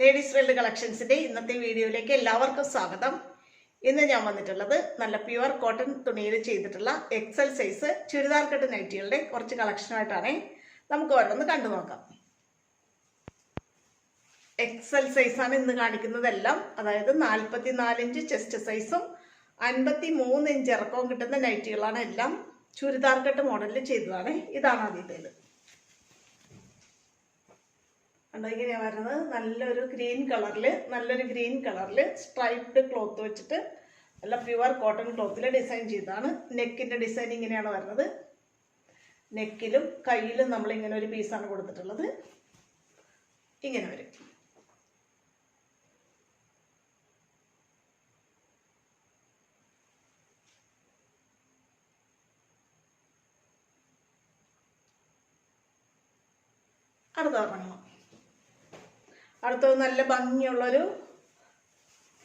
Ladies world കളക്ഷൻസിന്റെ ഇന്നത്തെ വീഡിയോയിലേക്ക് എല്ലാവർക്കും സ്വാഗതം. ഇന്ന് ഞാൻ വന്നിട്ടുള്ളത് നല്ല പ്യുവർ കോട്ടൺ തുണിയിൽ ചെയ്തിട്ടുള്ള എക്സൽ സൈസ് ചുരിദാർ കട്ട് നൈറ്റികളുടെ കുറച്ച് കളക്ഷനായിട്ടാണ് നമുക്ക് ഓരോന്ന് കണ്ടു നോക്കാം. എക്സൽ സൈസാണ് ഇന്ന് കാണിക്കുന്നതെല്ലാം. അതായത് നാൽപ്പത്തി നാലിഞ്ച് ചെസ്റ്റ് സൈസും അൻപത്തി മൂന്ന് ഇഞ്ച് ഇറക്കവും കിട്ടുന്ന നൈറ്റികളാണ് എല്ലാം ചുരിദാർ കട്ട് മോഡലിൽ ചെയ്തതാണ്. ഇതാണ് ആദ്യത്തേത്. കണ്ടോ ഇങ്ങനെയാ വരുന്നത്. നല്ലൊരു ഗ്രീൻ കളറിൽ നല്ലൊരു ഗ്രീൻ കളറിൽ സ്ട്രൈപ്ഡ് ക്ലോത്ത് വെച്ചിട്ട് നല്ല പ്യുവർ കോട്ടൺ ക്ലോത്തിൽ ഡിസൈൻ ചെയ്തതാണ്. നെക്കിന്റെ ഡിസൈൻ ഇങ്ങനെയാണ് വരുന്നത്. നെക്കിലും കയ്യിലും നമ്മൾ ഇങ്ങനെ ഒരു പീസാണ് കൊടുത്തിട്ടുള്ളത്. ഇങ്ങനെ വരും. അടുത്ത ഒരെണ്ണം. അടുത്തത് നല്ല ഭംഗിയുള്ളൊരു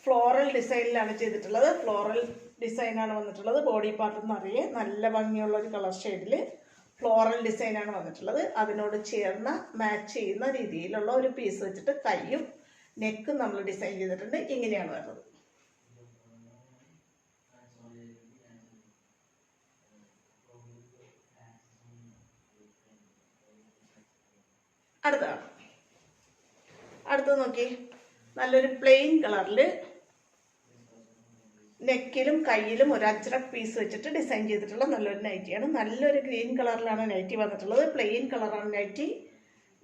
ഫ്ലോറൽ ഡിസൈനിലാണ് ചെയ്തിട്ടുള്ളത്. ഫ്ലോറൽ ഡിസൈനാണ് വന്നിട്ടുള്ളത്. ബോഡി പാർട്ട് എന്നറിയേ നല്ല ഭംഗിയുള്ള ഒരു കളർ ഷെയ്ഡിൽ ഫ്ലോറൽ ഡിസൈനാണ് വന്നിട്ടുള്ളത്. അതിനോട് ചേർന്ന മാച്ച് ചെയ്യുന്ന രീതിയിലുള്ള ഒരു പീസ് വെച്ചിട്ട് കൈയും നെക്കും നമ്മൾ ഡിസൈൻ ചെയ്തിട്ടുണ്ട്. ഇങ്ങനെയാണ് വരുന്നത്. അടുത്താണ് അടുത്തത് നോക്കി. നല്ലൊരു പ്ലെയിൻ കളറിൽ നെക്കിലും കയ്യിലും ഒരു അജ്രക് പീസ് വെച്ചിട്ട് ഡിസൈൻ ചെയ്തിട്ടുള്ള നല്ലൊരു നൈറ്റിയാണ് നല്ലൊരു ഗ്രീൻ കളറിലാണ് നൈറ്റി വന്നിട്ടുള്ളത്. പ്ലെയിൻ കളറാണ് നൈറ്റി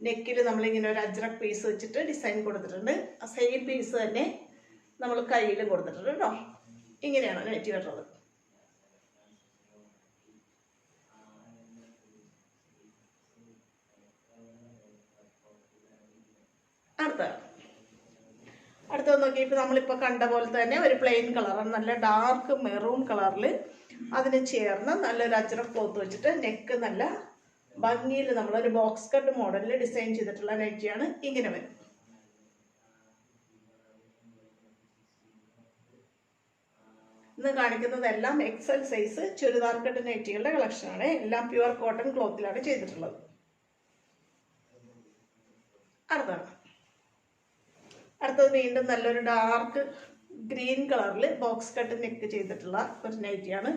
നെക്കിൽ നമ്മളിങ്ങനെ ഒരു അജ്രക് പീസ് വെച്ചിട്ട് ഡിസൈൻ കൊടുത്തിട്ടുണ്ട്. ആ സെയിം പീസ് തന്നെ നമ്മൾ കയ്യിലും കൊടുത്തിട്ടുണ്ട് കേട്ടോ ഇങ്ങനെയാണ് നൈറ്റി വരുന്നത്. അടുത്തതാണ് അടുത്തത് നോക്കി ഇപ്പം നമ്മളിപ്പോൾ കണ്ട പോലെ തന്നെ ഒരു പ്ലെയിൻ കളറാണ് നല്ല ഡാർക്ക് മെറൂൺ കളറിൽ അതിന് ചേർന്ന് നല്ലൊരു അജ്രക് ക്ലോത്ത് വെച്ചിട്ട് നെക്ക് നല്ല ഭംഗിയിൽ നമ്മളൊരു ബോക്സ് കട്ട് മോഡലിൽ ഡിസൈൻ ചെയ്തിട്ടുള്ള നെറ്റിയാണ് ഇങ്ങനെ വരുന്നത് ഇന്ന് കാണിക്കുന്നതെല്ലാം എക്സൽ സൈസ് ചുരിദാർ കട്ട് നൈറ്റികളുടെ കളക്ഷനാണ് എല്ലാം പ്യുവർ കോട്ടൺ ക്ലോത്തിലാണ് ചെയ്തിട്ടുള്ളത് അടുത്താണ് അടുത്തത് വീണ്ടും നല്ലൊരു ഡാർക്ക് ഗ്രീൻ കളറിൽ ബോക്സ് കട്ട് നെക്ക് ചെയ്തിട്ടുള്ള ഒരു നൈറ്റിയാണ്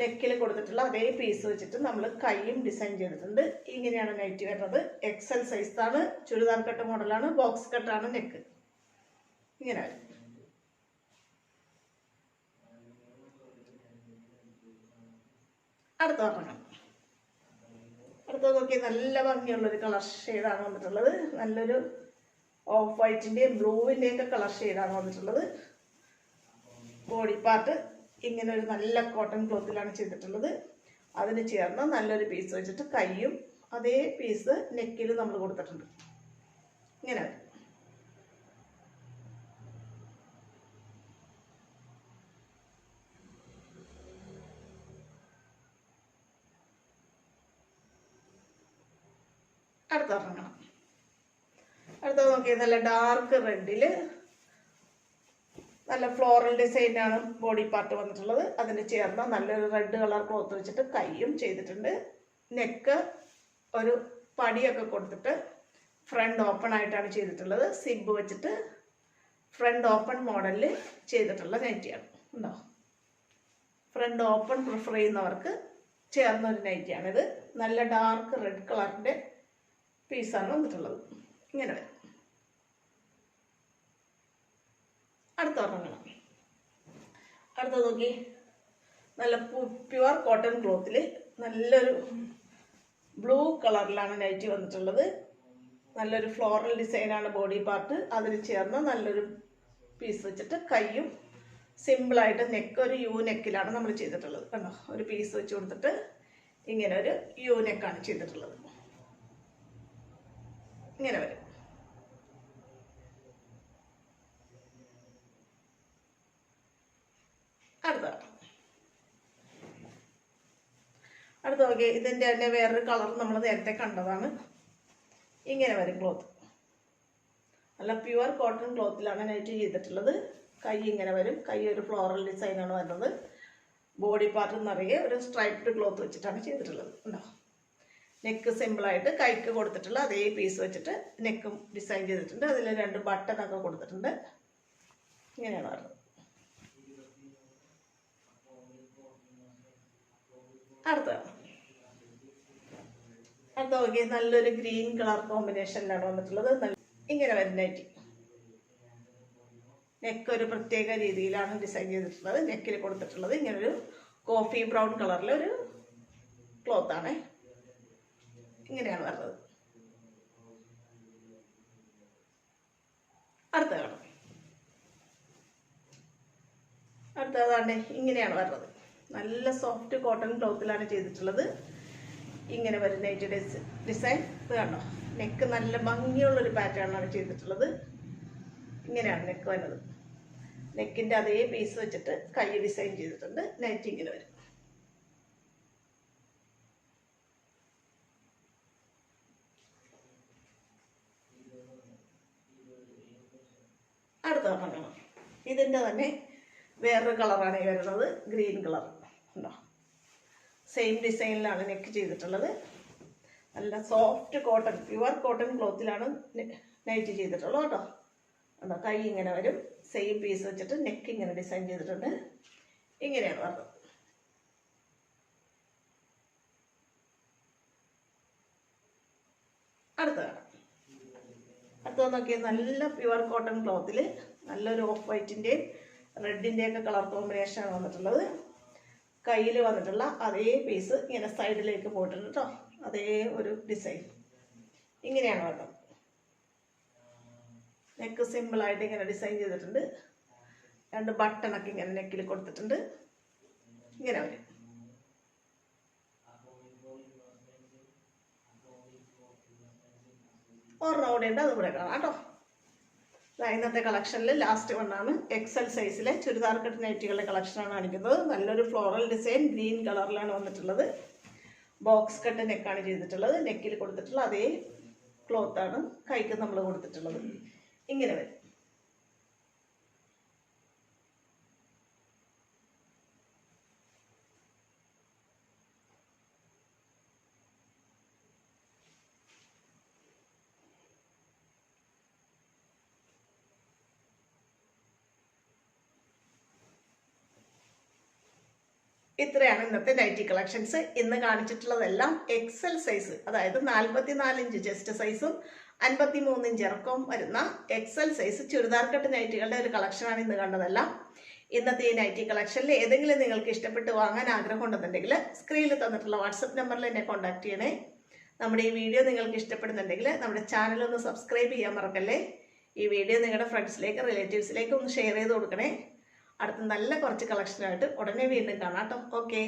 നെക്കിൽ കൊടുത്തിട്ടുള്ള അതേ പീസ് വെച്ചിട്ട് നമ്മൾ കൈയും ഡിസൈൻ ചെയ്തിട്ടുണ്ട്. ഇങ്ങനെയാണ് നൈറ്റി വരുന്നത്. എക്സൽ ആണ് ചുരിദാർ കട്ട് മോഡലാണ് ബോക്സ് കട്ടാണ് നെക്ക് ഇങ്ങനെ. അടുത്ത ഒരെണ്ണം. അടുത്തത് നോക്കിയാൽ നല്ല ഭംഗിയുള്ളൊരു കളർ ഷെയ്ഡാണ് വന്നിട്ടുള്ളത്. നല്ലൊരു ഓഫ് വൈറ്റിന്റെയും ബ്ലൂവിന്റെയും ഒക്കെ കളർ ഷെയ്ഡാണ് വന്നിട്ടുള്ളത്. ബോഡി പാർട്ട് ഇങ്ങനെ ഒരു നല്ല കോട്ടൺ ക്ലോത്തിലാണ് ചെയ്തിട്ടുള്ളത്. അതിന് ചേർന്ന് നല്ലൊരു പീസ് വെച്ചിട്ട് കൈയും അതേ പീസ് നെക്കിൽ നമ്മൾ കൊടുത്തിട്ടുണ്ട്. ഇങ്ങനെ. അടുത്ത അടുത്തത് നോക്കിയാൽ നല്ല ഡാർക്ക് റെഡിൽ നല്ല ഫ്ലോറൽ ഡിസൈനാണ് ബോഡി പാർട്ട് വന്നിട്ടുള്ളത്. അതിന് ചേർന്ന നല്ലൊരു റെഡ് കളർ ക്ലോത്ത് വെച്ചിട്ട് കൈയും ചെയ്തിട്ടുണ്ട്. നെക്ക് ഒരു പടിയൊക്കെ കൊടുത്തിട്ട് ഫ്രണ്ട് ഓപ്പൺ ആയിട്ടാണ് ചെയ്തിട്ടുള്ളത്. സിബ് വെച്ചിട്ട് ഫ്രണ്ട് ഓപ്പൺ മോഡലിൽ ചെയ്തിട്ടുള്ള നൈറ്റിയാണ് ഉണ്ടോ? ഫ്രണ്ട് ഓപ്പൺ പ്രിഫർ ചെയ്യുന്നവർക്ക് ചേർന്ന ഒരു നൈറ്റിയാണിത് നല്ല ഡാർക്ക് റെഡ് കളറിന്റെ പീസാണ് വന്നിട്ടുള്ളത്. ഇങ്ങനെ വരും. അടുത്ത ഒരെണ്ണം അടുത്ത നോക്കി. നല്ല പ്യുവർ കോട്ടൺ ക്ലോത്തിൽ നല്ലൊരു ബ്ലൂ കളറിലാണ് നൈറ്റി വന്നിട്ടുള്ളത്. നല്ലൊരു ഫ്ലോറൽ ഡിസൈനാണ് ബോഡി പാർട്ട് അതിന് ചേർന്ന് നല്ലൊരു പീസ് വെച്ചിട്ട് കൈയും സിമ്പിളായിട്ട് നെക്ക് ഒരു യു നെക്കിലാണ് നമ്മൾ ചെയ്തിട്ടുള്ളത്. കണ്ടോ? ഒരു പീസ് വെച്ച് കൊടുത്തിട്ട് ഇങ്ങനെ ഒരു യു നെക്കാണ് ചെയ്തിട്ടുള്ളത്. ഇങ്ങനെ വരും അടുത്ത അടുത്ത നോക്കിയാൽ ഇതിന്റെ തന്നെ വേറൊരു കളർ നമ്മൾ നേരത്തെ കണ്ടതാണ്. ഇങ്ങനെ വരും ക്ലോത്ത് നല്ല പ്യുവർ കോട്ടൺ ക്ലോത്തിലാണ് നൈറ്റ് ചെയ്തിട്ടുള്ളത്. കൈ ഇങ്ങനെ വരും. കൈ ഒരു ഫ്ലോറൽ ഡിസൈനാണ് വരുന്നത്. ബോഡി പാർട്ട് നിറയെ ഒരു സ്ട്രൈപ്ഡ് ക്ലോത്ത് വെച്ചിട്ടാണ് ചെയ്തിട്ടുള്ളത്. ഉണ്ടോ? നെക്ക് സിമ്പിളായിട്ട് കൈക്ക് കൊടുത്തിട്ടുള്ള അതേ പീസ് വെച്ചിട്ട് നെക്കും ഡിസൈൻ ചെയ്തിട്ടുണ്ട്. അതിൽ രണ്ട് ബട്ടനൊക്കെ കൊടുത്തിട്ടുണ്ട്. ഇങ്ങനെയാണ് വരുന്നത്. അടുത്ത അടുത്ത നോക്കി നല്ലൊരു ഗ്രീൻ കളർ കോമ്പിനേഷനിലാണ് വന്നിട്ടുള്ളത്. ഇങ്ങനെ വരുന്ന നെക്ക് ഒരു പ്രത്യേക രീതിയിലാണ് ഡിസൈൻ ചെയ്തിട്ടുള്ളത്. നെക്കിൽ കൊടുത്തിട്ടുള്ളത് ഇങ്ങനെ ഒരു കോഫി ബ്രൗൺ കളറിലെ ഒരു ക്ലോത്ത് ആണ്. ഇങ്ങനെയാണ് വരുന്നത്. അടുത്ത കളർ അടുത്തതാണ് ഇങ്ങനെയാണ് വരുന്നത്. നല്ല സോഫ്റ്റ് കോട്ടൺ ക്ലോത്തിലാണ് ചെയ്തിട്ടുള്ളത്. ഇങ്ങനെ വരുന്ന ഡിസ് ഡിസൈൻ. ഇത് കണ്ടോ? നെക്ക് നല്ല ഭംഗിയുള്ളൊരു പാറ്റേണാണ് ചെയ്തിട്ടുള്ളത്. ഇങ്ങനെയാണ് നെക്ക് വരുന്നത്. നെക്കിന്റെ അതേ പീസ് വെച്ചിട്ട് കൈ ഡിസൈൻ ചെയ്തിട്ടുണ്ട്. നെറ്റ് ഇങ്ങനെ വരും. അടുത്ത കാണണം ഇതിന്റെ തന്നെ വേറൊരു കളറാണ് ഈ വരുന്നത്. ഗ്രീൻ കളർ ഉണ്ടോ സെയിം ഡിസൈനിലാണ് നെക്ക് ചെയ്തിട്ടുള്ളത്. നല്ല സോഫ്റ്റ് കോട്ടൺ പ്യുവർ കോട്ടൺ ക്ലോത്തിലാണ് നൈറ്റ് ചെയ്തിട്ടുള്ളത് കേട്ടോ. എന്താ കൈ ഇങ്ങനെ വരും. സെയിം പീസ് വെച്ചിട്ട് നെക്ക് ഇങ്ങനെ ഡിസൈൻ ചെയ്തിട്ടുണ്ട്. ഇങ്ങനെയാണ് വരുന്നത് അടുത്ത അടുത്തത് നോക്കിയാൽ നല്ല പ്യുവർ കോട്ടൺ ക്ലോത്തിൽ നല്ലൊരു ഓഫ് വൈറ്റിന്റെയും റെഡിന്റെയൊക്കെ കളർ കോമ്പിനേഷനാണ് വന്നിട്ടുള്ളത്. കയ്യിൽ വന്നിട്ടുള്ള അതേ പീസ് ഇങ്ങനെ സൈഡിലേക്ക് പോയിട്ടുണ്ട് കേട്ടോ അതേ ഒരു ഡിസൈൻ ഇങ്ങനെയാണ് വരുന്നത് നെക്ക് സിമ്പിളായിട്ട് ഇങ്ങനെ ഡിസൈൻ ചെയ്തിട്ടുണ്ട്. രണ്ട് ബട്ടണൊക്കെ ഇങ്ങനെ നെക്കിൽ കൊടുത്തിട്ടുണ്ട്. ഇങ്ങനെ വരും. ഒരെണ്ണം കൂടെ ഉണ്ട് അതും കൂടെ കാണാം കേട്ടോ ഇന്നത്തെ കളക്ഷനിൽ ലാസ്റ്റ് വണ്ണാണ് എക്സൽ സൈസിലെ ചുരിദാർ കട്ട് നൈറ്റികളുടെ കളക്ഷനാണ് കാണിക്കുന്നത്. നല്ലൊരു ഫ്ലോറൽ ഡിസൈൻ ഗ്രീൻ കളറിലാണ് വന്നിട്ടുള്ളത്. ബോക്സ് കട്ട് നെക്കാണ് ചെയ്തിട്ടുള്ളത്. നെക്കിൽ കൊടുത്തിട്ടുള്ള അതേ ക്ലോത്താണ് കൈക്ക് നമ്മൾ കൊടുത്തിട്ടുള്ളത്. ഇങ്ങനെ വരും. ഇത്രയാണ് ഇന്നത്തെ നൈറ്റി കളക്ഷൻസ് ഇന്ന് കാണിച്ചിട്ടുള്ളതെല്ലാം എക്സൽ സൈസ് അതായത് നാൽപ്പത്തി ഇഞ്ച് ചെസ്റ്റ് സൈസും അൻപത്തി മൂന്ന് ഇഞ്ച് ഇറക്കവും വരുന്ന എക്സൽ സൈസ് ചുരിദാർ കട്ട് നൈറ്റികളുടെ ഒരു കളക്ഷനാണ് ഇന്ന് കണ്ടതെല്ലാം. ഇന്നത്തെ ഈ നൈറ്റി കളക്ഷനിൽ ഏതെങ്കിലും നിങ്ങൾക്ക് ഇഷ്ടപ്പെട്ട് വാങ്ങാൻ ആഗ്രഹം ഉണ്ടെന്നുണ്ടെങ്കിൽ സ്ക്രീനിൽ തന്നിട്ടുള്ള വാട്സപ്പ് നമ്പറിൽ എന്നെ കോൺടാക്ട് ചെയ്യണേ. നമ്മുടെ ഈ വീഡിയോ നിങ്ങൾക്ക് ഇഷ്ടപ്പെടുന്നുണ്ടെങ്കിൽ നമ്മുടെ ചാനൽ ഒന്ന് സബ്സ്ക്രൈബ് ചെയ്യാൻ മറക്കല്ലേ. ഈ വീഡിയോ നിങ്ങളുടെ ഫ്രണ്ട്സിലേക്ക് റിലേറ്റീവ്സിലേക്ക് ഒന്ന് ഷെയർ ചെയ്ത് കൊടുക്കണേ. അടുത്ത നല്ല കുറച്ച് കളക്ഷനായിട്ട് ഉടനെ വീണ്ടും കാണാം കേട്ടോ. ഓക്കെ